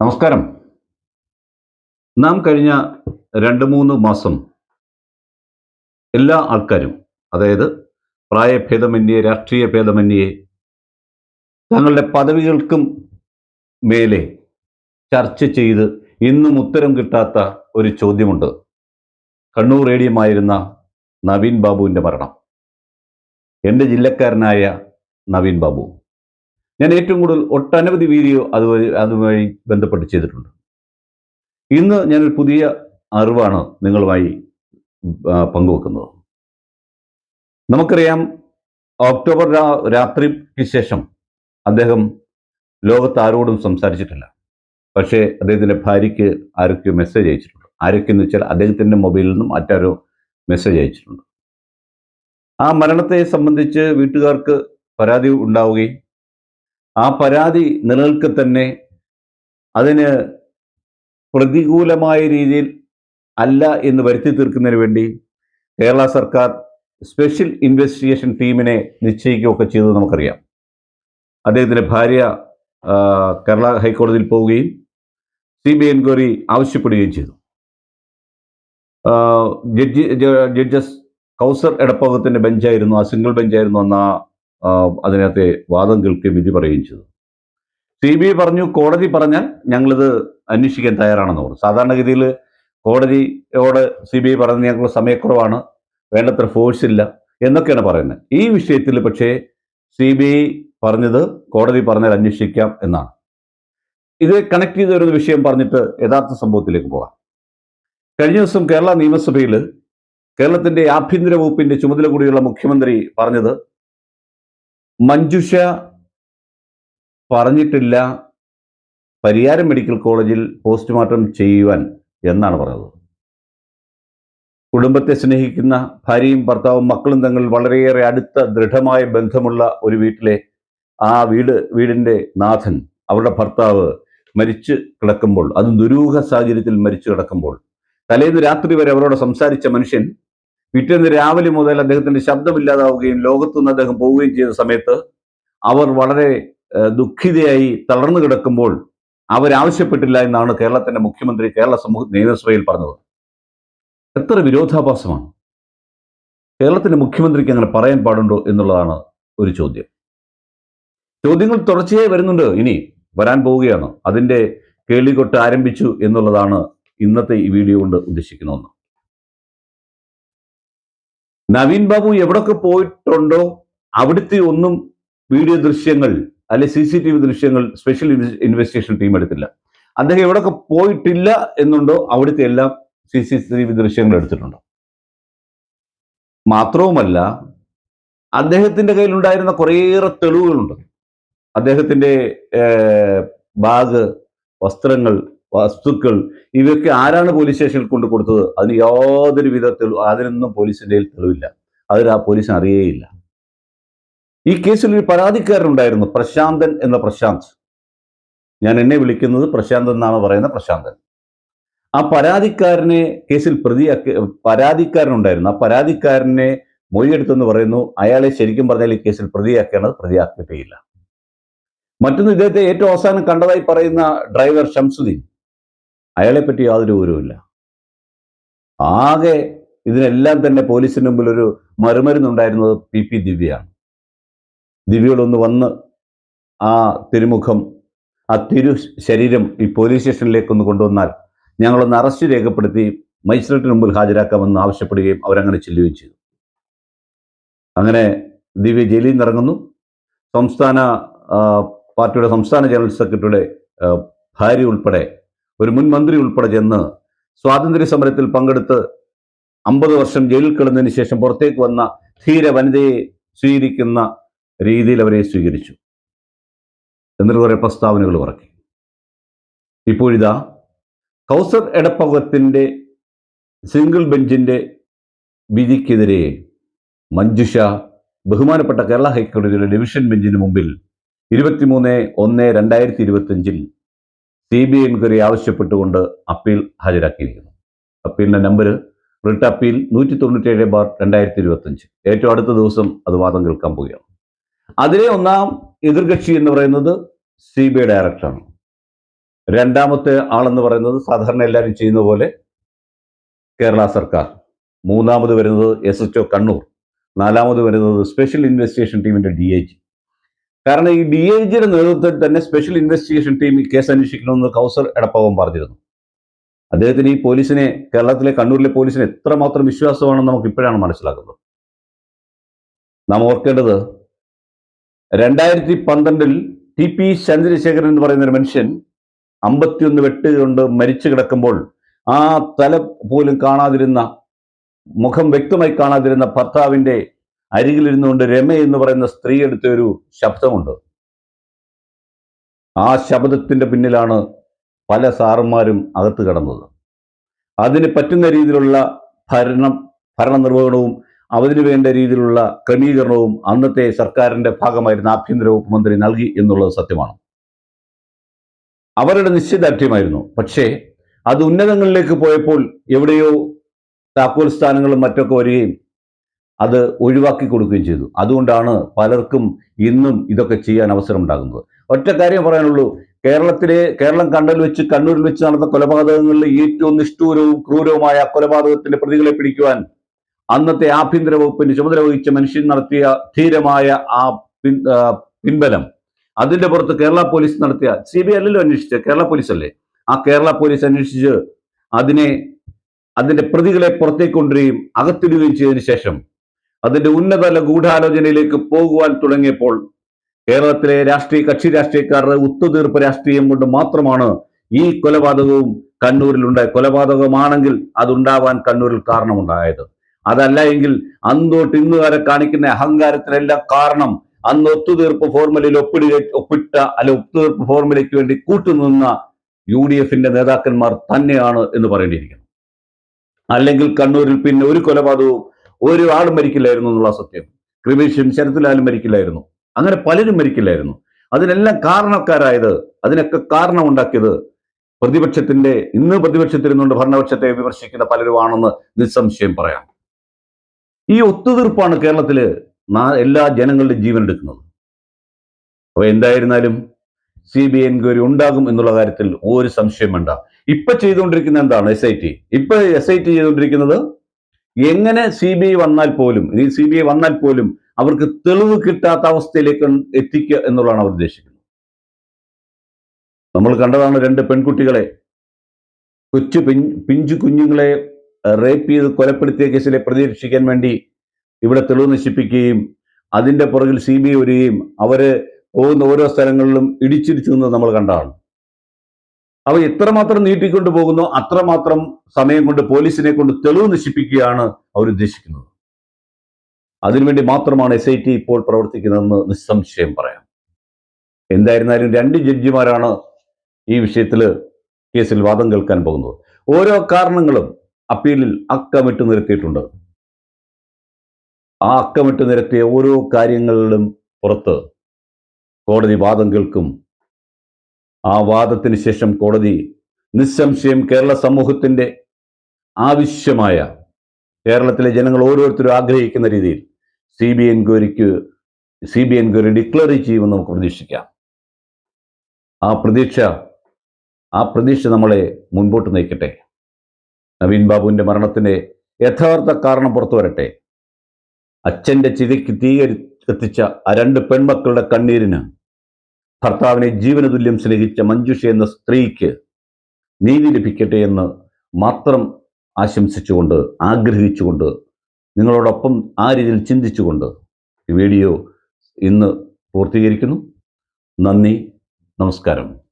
നമസ്കാരം. നാം കഴിഞ്ഞ രണ്ട് മൂന്ന് മാസം എല്ലാ ആൾക്കാരും അതായത് പ്രായഭേദമന്യേ രാഷ്ട്രീയ ഭേദമന്യേ തങ്ങളുടെ പദവികൾക്കും മേലെ ചർച്ച ചെയ്ത് ഇന്നും ഉത്തരം കിട്ടാത്ത ഒരു ചോദ്യമുണ്ട്. കണ്ണൂർ റേഡിയമായിരുന്ന നവീൻ ബാബുവിന്റെ മരണം. എന്റെ ജില്ലക്കാരനായ നവീൻ ബാബു. ഞാൻ ഏറ്റവും കൂടുതൽ ഒട്ടനവധി വീഡിയോ അതുവഴി അതുമായി ബന്ധപ്പെട്ട് ചെയ്തിട്ടുണ്ട്. ഇന്ന് ഞാനൊരു പുതിയ അറിവാണ് നിങ്ങളുമായി പങ്കുവെക്കുന്നത്. നമുക്കറിയാം ഒക്ടോബർ രാത്രിക്ക് ശേഷം അദ്ദേഹം ലോകത്ത് ആരോടും സംസാരിച്ചിട്ടില്ല. പക്ഷേ അദ്ദേഹത്തിന്റെ ഭാര്യയ്ക്ക് ആരൊക്കെയോ മെസ്സേജ് അയച്ചിട്ടുണ്ട്. ആരൊക്കെ എന്ന് വെച്ചാൽ അദ്ദേഹത്തിന്റെ മൊബൈലിൽ നിന്നും മറ്റാരോ മെസ്സേജ് അയച്ചിട്ടുണ്ട്. ആ മരണത്തെ സംബന്ധിച്ച് വീട്ടുകാർക്ക് പരാതി ഉണ്ടാവുകയും ആ പരാതി നിലനിൽക്കെ തന്നെ അതിന് പ്രതികൂലമായ രീതിയിൽ അല്ല എന്ന് വരുത്തി തീർക്കുന്നതിന് വേണ്ടി കേരള സർക്കാർ സ്പെഷ്യൽ ഇൻവെസ്റ്റിഗേഷൻ ടീമിനെ നിശ്ചയിക്കുകയൊക്കെ ചെയ്തത് നമുക്കറിയാം. അദ്ദേഹത്തിന്റെ ഭാര്യ കേരള ഹൈക്കോടതിയിൽ പോവുകയും സി ബി എൻക്വയറി ആവശ്യപ്പെടുകയും ചെയ്തു. ജഡ്ജി ജഡ്ജസ് കൗസർ എടപ്പകത്തിന്റെ ബെഞ്ചായിരുന്നു ആ സിംഗിൾ ബെഞ്ചായിരുന്നു അന്ന് ആ, അതിനകത്തെ വാദം കേൾക്കുകയും വിധി പറയുകയും ചെയ്തു. സി ബി ഐ പറഞ്ഞു കോടതി പറഞ്ഞാൽ ഞങ്ങളിത് അന്വേഷിക്കാൻ തയ്യാറാണെന്ന് പറഞ്ഞു. സാധാരണഗതിയിൽ കോടതിയോട് സി ബി ഐ പറഞ്ഞ് ഞങ്ങൾ സമയക്കുറവാണ് വേണ്ടത്ര ഫോഴ്സ് ഇല്ല എന്നൊക്കെയാണ് പറയുന്നത്. ഈ വിഷയത്തിൽ പക്ഷേ സി ബി ഐ പറഞ്ഞത് കോടതി പറഞ്ഞാൽ അന്വേഷിക്കാം എന്നാണ്. ഇത് കണക്ട് ചെയ്ത ഒരു വിഷയം പറഞ്ഞിട്ട് യഥാർത്ഥ സംഭവത്തിലേക്ക് പോകാം. കഴിഞ്ഞ ദിവസം കേരള നിയമസഭയിൽ കേരളത്തിന്റെ ആഭ്യന്തര വകുപ്പിന്റെ ചുമതല കൂടിയുള്ള മുഖ്യമന്ത്രി പറഞ്ഞത് മഞ്ജുഷ പറഞ്ഞിട്ടില്ല. പരിയാരം മെഡിക്കൽ കോളേജിൽ പോസ്റ്റ്മോർട്ടം ചെയ്യുവാൻ എന്നാണ് പറഞ്ഞത് കുടുംബത്തെ സ്നേഹിക്കുന്ന ഭാര്യയും ഭർത്താവും മക്കളും തങ്ങൾ വളരെയേറെ അടുത്ത ദൃഢമായ ബന്ധമുള്ള ഒരു വീട്ടിലെ ആ വീട് വീടിന്റെ നാഥൻ അവരുടെ ഭർത്താവ് മരിച്ചു കിടക്കുമ്പോൾ അത് ദുരൂഹ സാഹചര്യത്തിൽ മരിച്ചു കിടക്കുമ്പോൾ തലേന്ന് രാത്രി വരെ അവരോട് സംസാരിച്ച മനുഷ്യൻ പിറ്റേന്ന് രാവിലെ മുതൽ അദ്ദേഹത്തിന്റെ ശബ്ദമില്ലാതാവുകയും ലോകത്തുനിന്ന് അദ്ദേഹം പോവുകയും ചെയ്ത സമയത്ത് അവർ വളരെ ദുഃഖിതയായി തളർന്നു കിടക്കുമ്പോൾ അവരാവശ്യപ്പെട്ടില്ല എന്നാണ് കേരളത്തിന്റെ മുഖ്യമന്ത്രി കേരള സമൂഹ നിയമസഭയിൽ പറഞ്ഞത്. എത്ര വിരോധാഭാസമാണ്. കേരളത്തിന്റെ മുഖ്യമന്ത്രിക്ക് അങ്ങനെ പറയാൻ പാടുണ്ടോ എന്നുള്ളതാണ് ഒരു ചോദ്യം. ചോദ്യങ്ങൾ തുടർച്ചയായി വരുന്നുണ്ട്. ഇനി വരാൻ പോവുകയാണ്. അതിന്റെ കേളികൊട്ട് ആരംഭിച്ചു എന്നുള്ളതാണ് ഇന്നത്തെ ഈ വീഡിയോ കൊണ്ട് ഉദ്ദേശിക്കുന്ന ഒന്ന്. നവീൻ ബാബു എവിടൊക്കെ പോയിട്ടുണ്ടോ അവിടുത്തെ ഒന്നും വീഡിയോ ദൃശ്യങ്ങൾ അല്ലെ സി സി ടി വി ദൃശ്യങ്ങൾ സ്പെഷ്യൽ ഇൻവെസ്റ്റിഗേഷൻ ടീം എടുത്തില്ല. അദ്ദേഹം എവിടൊക്കെ പോയിട്ടില്ല എന്നുണ്ടോ അവിടുത്തെ എല്ലാം സി സി ടി വി ദൃശ്യങ്ങൾ എടുത്തിട്ടുണ്ട്. മാത്രവുമല്ല അദ്ദേഹത്തിന്റെ കയ്യിലുണ്ടായിരുന്ന കുറേയേറെ തെളിവുകളുണ്ട്. അദ്ദേഹത്തിന്റെ ബാഗ് വസ്ത്രങ്ങൾ വസ്തുക്കൾ ഇവയൊക്കെ ആരാണ് പോലീസ് സ്റ്റേഷനിൽ കൊണ്ടു കൊടുത്തത്? അതിന് യാതൊരു വിധ തെളിവ് അതിനൊന്നും കയ്യിൽ തെളിവില്ല. അതിന് ആ പോലീസിന് അറിയേയില്ല. ഈ കേസിൽ ഒരു പരാതിക്കാരനുണ്ടായിരുന്നു പ്രശാന്തൻ എന്ന പ്രശാന്ത്. ഞാൻ എന്നെ വിളിക്കുന്നത് പ്രശാന്ത് എന്നാണ് പറയുന്ന പ്രശാന്തൻ. ആ പരാതിക്കാരനെ കേസിൽ പ്രതിയാക്കി പരാതിക്കാരനുണ്ടായിരുന്നു. ആ പരാതിക്കാരനെ മൊഴിയെടുത്തെന്ന് പറയുന്നു അയാളെ ശരിക്കും പറഞ്ഞാൽ ഈ കേസിൽ പ്രതിയാക്കേണ്ടത് പ്രതിയാക്കിയിട്ടേയില്ല മറ്റൊന്ന് ഇദ്ദേഹത്തെ ഏറ്റവും അവസാനം കണ്ടതായി പറയുന്ന ഡ്രൈവർ ഷംസുദ്ദീൻ. അയാളെ പറ്റി യാതൊരു വിവരവുമില്ല ആകെ ഇതിനെല്ലാം തന്നെ പോലീസിന് മുമ്പിൽ ഒരു മറുമരുന്നുണ്ടായിരുന്നത് പി പി ദിവ്യയാണ്. ദിവ്യകളൊന്ന് വന്ന് ആ തിരുമുഖം ആ തിരു ശരീരം ഈ പോലീസ് സ്റ്റേഷനിലേക്ക് ഒന്ന് കൊണ്ടുവന്നാൽ ഞങ്ങളൊന്ന് അറസ്റ്റ് രേഖപ്പെടുത്തി മജിസ്ട്രേറ്റിന് മുമ്പിൽ ഹാജരാക്കാമെന്ന് ആവശ്യപ്പെടുകയും അവരങ്ങനെ ചെല്ലുകയും ചെയ്തു. അങ്ങനെ ദിവ്യ ജയിലിൽ നിന്നിറങ്ങുന്നു. സംസ്ഥാന പാർട്ടിയുടെ സംസ്ഥാന ജനറൽ സെക്രട്ടറിയുടെ ഭാര്യ ഉൾപ്പെടെ ഒരു മുൻ മന്ത്രി ഉൾപ്പെടെ ചെന്ന് സ്വാതന്ത്ര്യ സമരത്തിൽ പങ്കെടുത്ത് അമ്പത് വർഷം ജയിലിൽ കിടന്നതിന് ശേഷം പുറത്തേക്ക് വന്ന ധീര വനിതയെ സ്വീകരിക്കുന്ന രീതിയിൽ അവരെ സ്വീകരിച്ചു. എന്നിട്ട് കുറെ പ്രസ്താവനകൾ ഇറക്കി ഇപ്പോഴിതാ കൗസർ എടപ്പകത്തിന്റെ സിംഗിൾ ബെഞ്ചിന്റെ വിധിക്കെതിരെ മഞ്ജുഷ ബഹുമാനപ്പെട്ട കേരള ഹൈക്കോടതിയുടെ ഡിവിഷൻ ബെഞ്ചിന് മുമ്പിൽ ഇരുപത്തിമൂന്ന് ഒന്ന് രണ്ടായിരത്തി ഇരുപത്തിയഞ്ചിൽ സി ബി ഐ എൻക്വയറി ആവശ്യപ്പെട്ടുകൊണ്ട് അപ്പീൽ ഹാജരാക്കിയിരിക്കുന്നു. അപ്പീലിന്റെ നമ്പർ റിട്ട് അപ്പീൽ നൂറ്റി തൊണ്ണൂറ്റേഴ് ബാർ രണ്ടായിരത്തി ഇരുപത്തഞ്ച് ഏറ്റവും അടുത്ത ദിവസം അത് വാദം കേൾക്കാൻ പോവുകയാണ്. അതിലെ ഒന്നാം എതിർകക്ഷി എന്ന് പറയുന്നത് സി ബി ഐ ഡയറക്ടറാണ്. രണ്ടാമത്തെ ആളെന്ന് പറയുന്നത് സാധാരണ എല്ലാവരും ചെയ്യുന്ന പോലെ കേരള സർക്കാർ. മൂന്നാമത് വരുന്നത് എസ് എച്ച് ഒ കണ്ണൂർ. നാലാമത് വരുന്നത് സ്പെഷ്യൽ ഇൻവെസ്റ്റിഗേഷൻ ടീമിന്റെ ഡി ഐ ജി. കാരണം ഈ ഡി ഐ ജിയുടെ നേതൃത്വത്തിൽ തന്നെ സ്പെഷ്യൽ ഇൻവെസ്റ്റിഗേഷൻ ടീം ഈ കേസ് അന്വേഷിക്കണമെന്ന് കൗസർ എടപ്പാവം പറഞ്ഞിരുന്നു. അദ്ദേഹത്തിന് ഈ പോലീസിനെ കേരളത്തിലെ കണ്ണൂരിലെ പോലീസിന് എത്രമാത്രം വിശ്വാസമാണെന്ന് നമുക്ക് ഇപ്പോഴാണ് മനസ്സിലാക്കുന്നത്. നാം ഓർക്കേണ്ടത് രണ്ടായിരത്തി പന്ത്രണ്ടിൽ ടി പി ചന്ദ്രശേഖരൻ എന്ന് പറയുന്ന ഒരു മനുഷ്യൻ അമ്പത്തിയൊന്ന് വെട്ട് കൊണ്ട് മരിച്ചു കിടക്കുമ്പോൾ ആ തല പോലും കാണാതിരുന്ന മുഖം വ്യക്തമായി കാണാതിരുന്ന ഭർത്താവിന്റെ അരികിലിരുന്നുകൊണ്ട് രമ എന്ന് പറയുന്ന സ്ത്രീ എടുത്ത ഒരു ശബ്ദമുണ്ട്. ആ ശബ്ദത്തിന്റെ പിന്നിലാണ് പല സാറന്മാരും അകത്ത് കിടന്നത്. അതിന് പറ്റുന്ന രീതിയിലുള്ള ഭരണം നിർവഹണവും അതിനു വേണ്ട രീതിയിലുള്ള ക്രമീകരണവും അന്നത്തെ സർക്കാരിന്റെ ഭാഗമായിരുന്ന ആഭ്യന്തര വകുപ്പ് മന്ത്രി നൽകി എന്നുള്ളത് സത്യമാണ്. അവരുടെ നിശ്ചയദാർഢ്യമായിരുന്നു പക്ഷേ അത് ഉന്നതങ്ങളിലേക്ക് പോയപ്പോൾ എവിടെയോ താക്കോൽ സ്ഥാനങ്ങളും മറ്റൊക്കെ വരികയും അത് ഒഴിവാക്കി കൊടുക്കുകയും ചെയ്തു. അതുകൊണ്ടാണ് പലർക്കും ഇന്നും ഇതൊക്കെ ചെയ്യാൻ അവസരം ഉണ്ടാകുന്നത് ഒറ്റ കാര്യം പറയാനുള്ളൂ. കേരളത്തിലെ കേരളം കണ്ടൽ വെച്ച് കണ്ണൂരിൽ വെച്ച് നടന്ന കൊലപാതകങ്ങളിൽ ഏറ്റവും നിഷ്ഠൂരവും ക്രൂരവുമായ കൊലപാതകത്തിന്റെ പ്രതികളെ പിടിക്കുവാൻ അന്നത്തെ ആഭ്യന്തര വകുപ്പിന് ചുമതല വഹിച്ച മനുഷ്യൻ നടത്തിയ ധീരമായ ആ പിൻ പിൻബലം. അതിന്റെ പുറത്ത് കേരള പോലീസ് നടത്തിയ സി ബി അല്ലല്ലോ അന്വേഷിച്ചത് കേരള പോലീസ് അല്ലേ ആ കേരള പോലീസ് അന്വേഷിച്ച് അതിനെ അതിന്റെ പ്രതികളെ പുറത്തേക്ക് കൊണ്ടുവരികയും അകത്തിടുകയും ചെയ്തതിനു ശേഷം അതിന്റെ ഉന്നതല ഗൂഢാലോചനയിലേക്ക് പോകുവാൻ തുടങ്ങിയപ്പോൾ കേരളത്തിലെ രാഷ്ട്രീയ കക്ഷി രാഷ്ട്രീയക്കാരുടെ ഒത്തുതീർപ്പ് രാഷ്ട്രീയം കൊണ്ട് മാത്രമാണ് ഈ കൊലപാതകവും കണ്ണൂരിലുണ്ടായ കൊലപാതകമാണെങ്കിൽ അതുണ്ടാവാൻ കണ്ണൂരിൽ കാരണമുണ്ടായത്. അതല്ല എങ്കിൽ അന്നോട്ട് ഇന്ന് വരെ കാണിക്കുന്ന അഹങ്കാരത്തിനെല്ലാം കാരണം അന്ന് ഒത്തുതീർപ്പ് ഫോർമുലയിൽ ഒപ്പിടുക ഒപ്പിട്ട അല്ലെ ഒത്തുതീർപ്പ് ഫോർമുലയ്ക്ക് വേണ്ടി കൂട്ടുനിന്ന യു ഡി എഫിന്റെ നേതാക്കന്മാർ തന്നെയാണ് എന്ന് പറയേണ്ടിയിരിക്കുന്നു. അല്ലെങ്കിൽ കണ്ണൂരിൽ പിന്നെ ഒരു കൊലപാതകവും ഒരു ആളും മരിക്കില്ലായിരുന്നു എന്നുള്ള സത്യം. കൃപേഷും ശരത്ലാലും മരിക്കില്ലായിരുന്നു. അങ്ങനെ പലരും മരിക്കില്ലായിരുന്നു. അതിനെല്ലാം കാരണക്കാരായത് അതിനൊക്കെ കാരണമുണ്ടാക്കിയത് പ്രതിപക്ഷത്തിന്റെ ഇന്ന് പ്രതിപക്ഷത്തിരുന്നുകൊണ്ട് ഭരണപക്ഷത്തെ വിമർശിക്കുന്ന പലരുമാണെന്ന് നിസ്സംശയം പറയാം. ഈ ഒത്തുതീർപ്പാണ് കേരളത്തിൽ എല്ലാ ജനങ്ങളുടെയും ജീവൻ എടുക്കുന്നത്. അപ്പൊ എന്തായിരുന്നാലും സി ബി ഐ എൻക്വയറി ഉണ്ടാകും എന്നുള്ള കാര്യത്തിൽ ഒരു സംശയം വേണ്ട. ഇപ്പൊ ചെയ്തുകൊണ്ടിരിക്കുന്ന എന്താണ് എസ് ഐ ടി ഇപ്പൊ എസ് ഐ ടി ചെയ്തുകൊണ്ടിരിക്കുന്നത് എങ്ങനെ സി ബി ഐ വന്നാൽ പോലും ഇനി സി ബി ഐ വന്നാൽ പോലും അവർക്ക് തെളിവ് കിട്ടാത്ത അവസ്ഥയിലേക്ക് എത്തിക്കുക എന്നുള്ളതാണ് അവർ ഉദ്ദേശിക്കുന്നത്. നമ്മൾ കണ്ടതാണ് രണ്ട് പെൺകുട്ടികളെ കൊച്ചു പിഞ്ച് കുഞ്ഞുങ്ങളെ റേപ്പ് ചെയ്ത് കൊലപ്പെടുത്തിയ കേസിലെ പ്രതിരക്ഷിക്കാൻ വേണ്ടി ഇവിടെ തെളിവ് നശിപ്പിക്കുകയും അതിന്റെ പുറകിൽ സി ബി ഐ വരികയും അവർ പോകുന്ന ഓരോ സ്ഥലങ്ങളിലും ഇടിച്ചിടിച്ചു നമ്മൾ കണ്ടതാണ്. അവ എത്രമാത്രം നീട്ടിക്കൊണ്ട് പോകുന്നു അത്രമാത്രം സമയം കൊണ്ട് പോലീസിനെ കൊണ്ട് തെളിവ് നശിപ്പിക്കുകയാണ് അവരുദ്ദേശിക്കുന്നത് അതിനുവേണ്ടി മാത്രമാണ് എസ് ഐ ടി ഇപ്പോൾ പ്രവർത്തിക്കുന്നതെന്ന് നിസ്സംശയം പറയാം. എന്തായിരുന്നാലും രണ്ട് ജഡ്ജിമാരാണ് ഈ വിഷയത്തിൽ കേസിൽ വാദം കേൾക്കാൻ പോകുന്നത്. ഓരോ കാരണങ്ങളും അപ്പീലിൽ അക്കമിട്ട് നിരത്തിയിട്ടുണ്ട്. ആ അക്കമിട്ട് നിരത്തിയ ഓരോ കാര്യങ്ങളിലും പുറത്ത് കോടതി വാദം കേൾക്കും ആ വാദത്തിന് ശേഷം കോടതി നിസ്സംശയം കേരള സമൂഹത്തിന്റെ ആവശ്യമായ കേരളത്തിലെ ജനങ്ങൾ ഓരോരുത്തരും ആഗ്രഹിക്കുന്ന രീതിയിൽ സി ബി എൻക്വയറിക്ക് സി ബി എൻക്വയറി ഡിക്ലെയർ ചെയ്യുമെന്ന് നമുക്ക് പ്രതീക്ഷിക്കാം. ആ പ്രതീക്ഷ ആ പ്രതീക്ഷ നമ്മളെ മുൻപോട്ട് നയിക്കട്ടെ. നവീൻ ബാബുവിന്റെ മരണത്തിന്റെ യഥാർത്ഥ കാരണം പുറത്തു വരട്ടെ. അച്ഛന്റെ ചിതയ്ക്ക് തീ ആ രണ്ട് പെൺമക്കളുടെ കണ്ണീരിന് ഭർത്താവിനെ ജീവനതുല്യം സ്നേഹിച്ച മഞ്ജുഷ എന്ന സ്ത്രീക്ക് നീതി ലഭിക്കട്ടെ എന്ന് മാത്രം ആശംസിച്ചുകൊണ്ട് ആഗ്രഹിച്ചുകൊണ്ട് നിങ്ങളോടൊപ്പം ആ രീതിയിൽ ചിന്തിച്ചുകൊണ്ട് ഈ വീഡിയോ ഇന്ന് പൂർത്തീകരിക്കുന്നു. നന്ദി നമസ്കാരം.